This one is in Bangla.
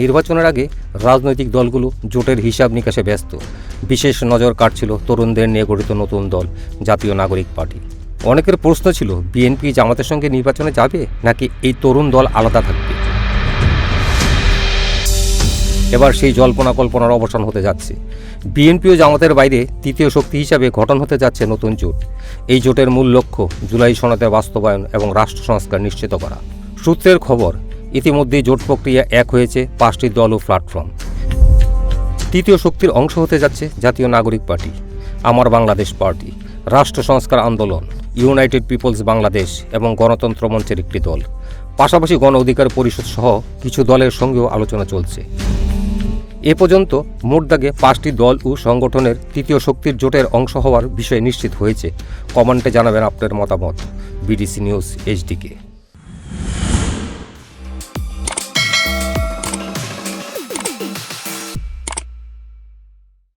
নির্বাচনের আগে রাজনৈতিক দলগুলো জোটের হিসাব নিকাশে ব্যস্ত। বিশেষ নজর কাটছিল তরুণদের নিয়ে গঠিত নতুন দল, জাতীয় নাগরিক পার্টি। অনেকের প্রশ্ন ছিল, বিএনপি জামাতের সঙ্গে নির্বাচনে যাবে নাকি এই তরুণ দল আলাদা থাকবে? এবার সেই জল্পনা কল্পনার অবসান হতে যাচ্ছে। বিএনপি ও জামাতের বাইরে তৃতীয় শক্তি হিসাবে গঠন হতে যাচ্ছে নতুন জোট। এই জোটের মূল লক্ষ্য জুলাই সনদের বাস্তবায়ন এবং রাষ্ট্র সংস্কার নিশ্চিত করা। সূত্রের খবর ইতিমধ্যেই জোট প্রক্রিয়া এক হয়েছে পাঁচটি দল ও প্ল্যাটফর্ম তৃতীয় শক্তির অংশ হতে যাচ্ছে জাতীয় নাগরিক পার্টি, আমার বাংলাদেশ পার্টি, রাষ্ট্র সংস্কার আন্দোলন, ইউনাইটেড পিপলস বাংলাদেশ এবং গণতন্ত্র মঞ্চের একটি দল। পাশাপাশি গণ অধিকার পরিষদ সহ কিছু দলের সঙ্গেও আলোচনা চলছে। এ পর্যন্ত মোট দাগে পাঁচটি দল ও সংগঠনের তৃতীয় শক্তির জোটের অংশ হওয়ার বিষয় নিশ্চিত হয়েছে, কমেন্টে জানাবেন আপনার মতামত। BDC news, HDK.